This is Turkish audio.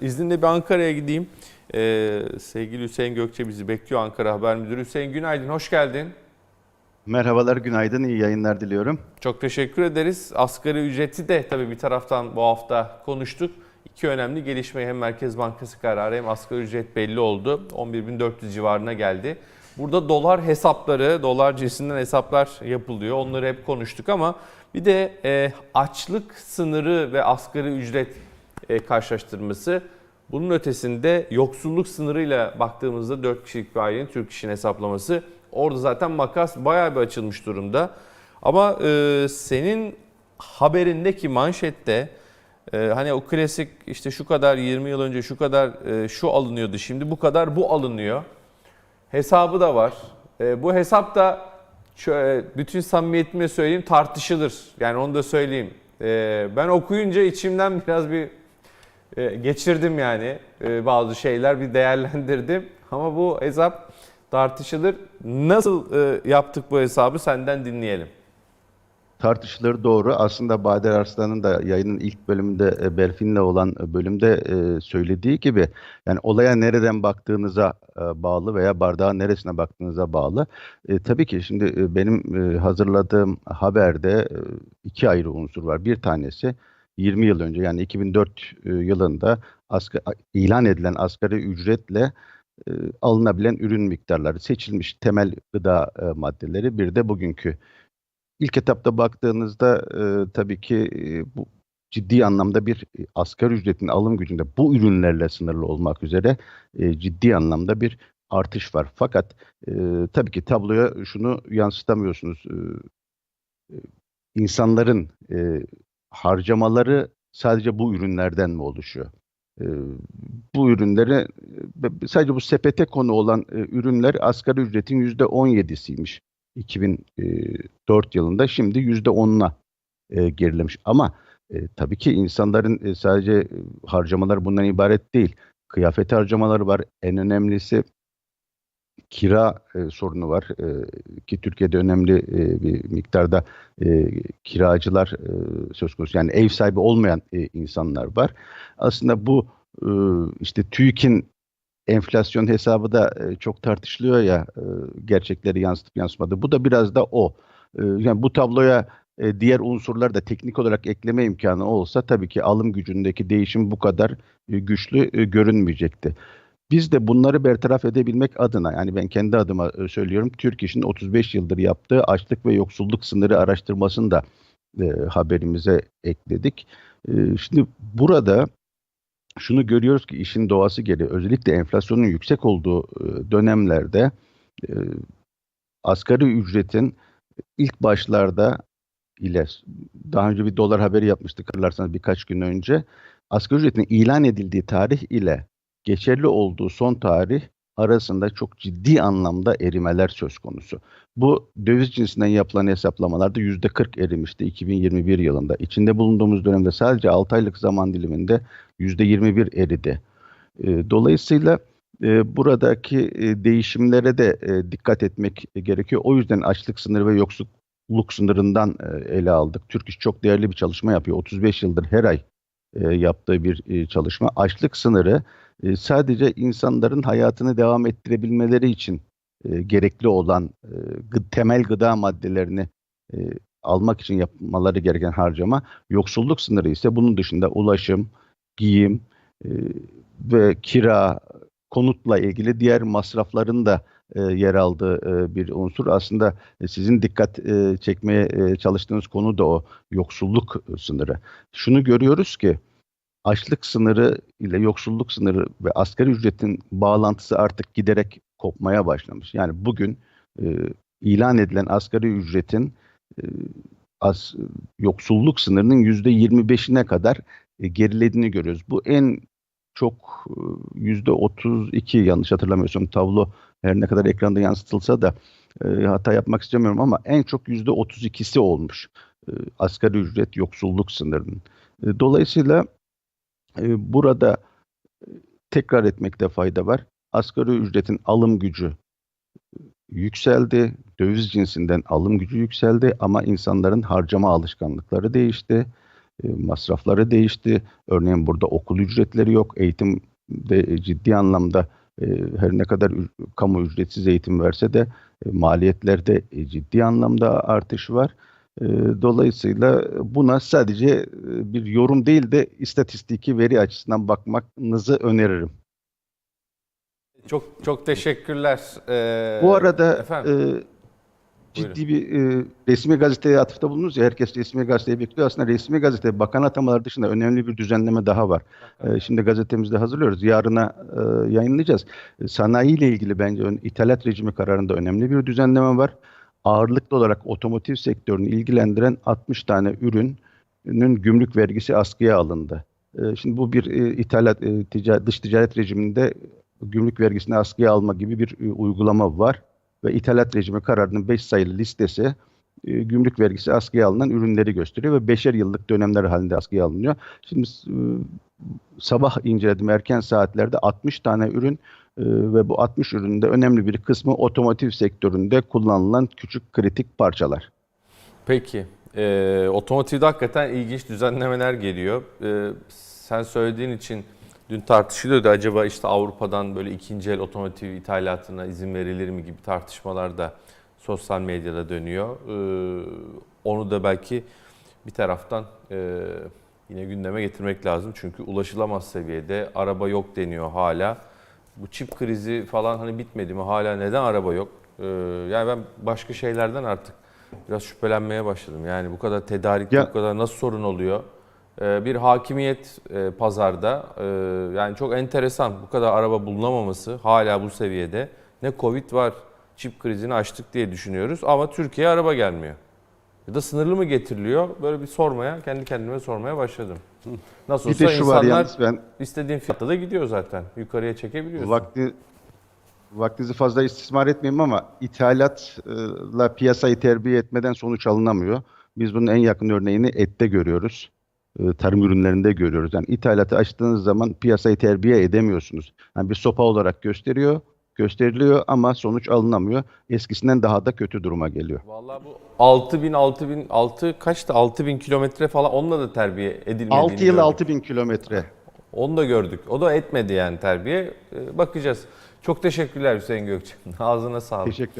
İzninle bir Ankara'ya gideyim. Ee, sevgili Hüseyin Gökçe bizi bekliyor Ankara Haber Müdürü. Hüseyin günaydın, hoş geldin. Merhabalar, günaydın, iyi yayınlar diliyorum. Çok teşekkür ederiz. Asgari ücreti de tabii bir taraftan bu hafta konuştuk. İki önemli gelişme hem Merkez Bankası kararı hem asgari ücret belli oldu. 11.400 civarına geldi. Burada dolar hesapları, dolar cinsinden hesaplar yapılıyor. Onları hep konuştuk ama bir de e, açlık sınırı ve asgari ücret karşılaştırması. Bunun ötesinde yoksulluk sınırıyla baktığımızda 4 kişilik bir ailenin Türk işin hesaplaması. Orada zaten makas bayağı bir açılmış durumda. Ama e, senin haberindeki manşette e, hani o klasik işte şu kadar 20 yıl önce şu kadar e, şu alınıyordu şimdi bu kadar bu alınıyor. Hesabı da var. E, bu hesap da şöyle, bütün samimiyetimle söyleyeyim tartışılır. Yani onu da söyleyeyim. E, ben okuyunca içimden biraz bir e, geçirdim yani e, bazı şeyler bir değerlendirdim. Ama bu hesap tartışılır. Nasıl e, yaptık bu hesabı senden dinleyelim. Tartışılır doğru. Aslında Bader Arslan'ın da yayının ilk bölümünde e, Berfin'le olan bölümde e, söylediği gibi yani olaya nereden baktığınıza e, bağlı veya bardağın neresine baktığınıza bağlı. E, tabii ki şimdi e, benim e, hazırladığım haberde e, iki ayrı unsur var. Bir tanesi 20 yıl önce yani 2004 e, yılında asgari, ilan edilen asgari ücretle e, alınabilen ürün miktarları, seçilmiş temel gıda e, maddeleri bir de bugünkü İlk etapta baktığınızda e, tabii ki e, bu ciddi anlamda bir e, asgari ücretin alım gücünde bu ürünlerle sınırlı olmak üzere e, ciddi anlamda bir artış var. Fakat e, tabii ki tabloya şunu yansıtamıyorsunuz. E, e, insanların e, harcamaları sadece bu ürünlerden mi oluşuyor? Bu ürünleri sadece bu sepete konu olan ürünler asgari ücretin yüzde 17'siymiş. 2004 yılında şimdi %10'una e, gerilemiş. Ama tabii ki insanların sadece harcamalar bundan ibaret değil. Kıyafet harcamaları var. En önemlisi kira e, sorunu var e, ki Türkiye'de önemli e, bir miktarda e, kiracılar e, söz konusu. Yani ev sahibi olmayan e, insanlar var. Aslında bu e, işte TÜİK'in enflasyon hesabı da e, çok tartışılıyor ya e, gerçekleri yansıtıp yansımadı. Bu da biraz da o. E, yani bu tabloya e, diğer unsurlar da teknik olarak ekleme imkanı olsa tabii ki alım gücündeki değişim bu kadar e, güçlü e, görünmeyecekti. Biz de bunları bertaraf edebilmek adına yani ben kendi adıma e, söylüyorum Türk İş'in 35 yıldır yaptığı açlık ve yoksulluk sınırı araştırmasını da e, haberimize ekledik. E, şimdi burada şunu görüyoruz ki işin doğası gereği özellikle enflasyonun yüksek olduğu e, dönemlerde e, asgari ücretin ilk başlarda ile daha önce bir dolar haberi yapmıştık hatırlarsanız birkaç gün önce asgari ücretin ilan edildiği tarih ile geçerli olduğu son tarih arasında çok ciddi anlamda erimeler söz konusu. Bu döviz cinsinden yapılan hesaplamalarda yüzde 40 erimişti 2021 yılında. İçinde bulunduğumuz dönemde sadece 6 aylık zaman diliminde yüzde 21 eridi. E, dolayısıyla e, buradaki e, değişimlere de e, dikkat etmek gerekiyor. O yüzden açlık sınırı ve yoksulluk sınırından ele aldık. Türk İş çok değerli bir çalışma yapıyor. 35 yıldır her ay e, yaptığı bir e, çalışma. Açlık sınırı e, sadece insanların hayatını devam ettirebilmeleri için e, gerekli olan e, temel gıda maddelerini e, almak için yapmaları gereken harcama. Yoksulluk sınırı ise bunun dışında ulaşım, giyim e, ve kira, konutla ilgili diğer masrafların da e, yer aldığı e, bir unsur. Aslında e, sizin dikkat çekmeye çalıştığınız konu da o yoksulluk sınırı. Şunu görüyoruz ki açlık sınırı ile yoksulluk sınırı ve asgari ücretin bağlantısı artık giderek kopmaya başlamış. Yani bugün ilan edilen asgari ücretin e, yoksulluk sınırının yüzde 25'ine kadar gerilediğini görüyoruz. Bu en çok e, yüzde 32 yanlış hatırlamıyorsam tablo her ne kadar ekranda yansıtılsa da e, hata yapmak istemiyorum ama en çok yüzde 32'si olmuş e, asgari ücret yoksulluk sınırının. E, dolayısıyla e, burada e, tekrar etmekte fayda var. Asgari ücretin alım gücü e, yükseldi, döviz cinsinden alım gücü yükseldi ama insanların harcama alışkanlıkları değişti. E, masrafları değişti. Örneğin burada okul ücretleri yok. Eğitim de ciddi anlamda e, her ne kadar kamu ücretsiz eğitim verse de e, maliyetlerde e, ciddi anlamda artış var. E, Dolayısıyla buna sadece e, bir yorum değil de istatistiki veri açısından bakmanızı öneririm. Çok çok teşekkürler. Ee, Bu arada efendim? e, ciddi bir e, resmi gazeteye atıfta bulundunuz ya herkes resmi gazeteyi bekliyor. Aslında resmi gazete bakan atamaları dışında önemli bir düzenleme daha var. E, şimdi gazetemizde hazırlıyoruz. Yarına e, yayınlayacağız. E, Sanayi ile ilgili bence ithalat rejimi kararında önemli bir düzenleme var. Ağırlıklı olarak otomotiv sektörünü ilgilendiren 60 tane ürünün gümrük vergisi askıya alındı. E, şimdi bu bir e, ithalat e, tica- dış ticaret rejiminde gümrük vergisini askıya alma gibi bir e, uygulama var ve ithalat rejimi kararının 5 sayılı listesi e, gümrük vergisi askıya alınan ürünleri gösteriyor ve beşer yıllık dönemler halinde askıya alınıyor. Şimdi e, sabah inceledim erken saatlerde 60 tane ürün e, ve bu 60 üründe önemli bir kısmı otomotiv sektöründe kullanılan küçük kritik parçalar. Peki. Ee, otomotivde hakikaten ilginç düzenlemeler geliyor. Ee, sen söylediğin için dün tartışılıyordu acaba işte Avrupa'dan böyle ikinci el otomotiv ithalatına izin verilir mi gibi tartışmalar da sosyal medyada dönüyor. Ee, onu da belki bir taraftan e, yine gündeme getirmek lazım. Çünkü ulaşılamaz seviyede araba yok deniyor hala. Bu çip krizi falan hani bitmedi mi? Hala neden araba yok? Ee, yani ben başka şeylerden artık biraz şüphelenmeye başladım. Yani bu kadar tedarik, Ya- bu kadar nasıl sorun oluyor? Ee, bir hakimiyet e, pazarda e, yani çok enteresan bu kadar araba bulunamaması hala bu seviyede. Ne Covid var, çip krizini açtık diye düşünüyoruz ama Türkiye'ye araba gelmiyor. Ya da sınırlı mı getiriliyor? Böyle bir sormaya, kendi kendime sormaya başladım. Nasıl Bir olsa de şu var insanlar yalnız ben istediğin fiyatta da gidiyor zaten. Yukarıya çekebiliyorsun. Vakti vaktinizi fazla istismar etmeyeyim ama ithalatla piyasayı terbiye etmeden sonuç alınamıyor. Biz bunun en yakın örneğini ette görüyoruz. E, Tarım ürünlerinde görüyoruz. Yani ithalatı açtığınız zaman piyasayı terbiye edemiyorsunuz. Yani bir sopa olarak gösteriyor, gösteriliyor ama sonuç alınamıyor. Eskisinden daha da kötü duruma geliyor. Vallahi bu 6000 6000 6 kaçtı 6000 kilometre falan onunla da terbiye edilmediğini 6 yıl gördük. 6000 kilometre. Onu da gördük. O da etmedi yani terbiye. Ee, Bakacağız. Çok teşekkürler Hüseyin Gökçe. Ağzına sağlık. Teşekkür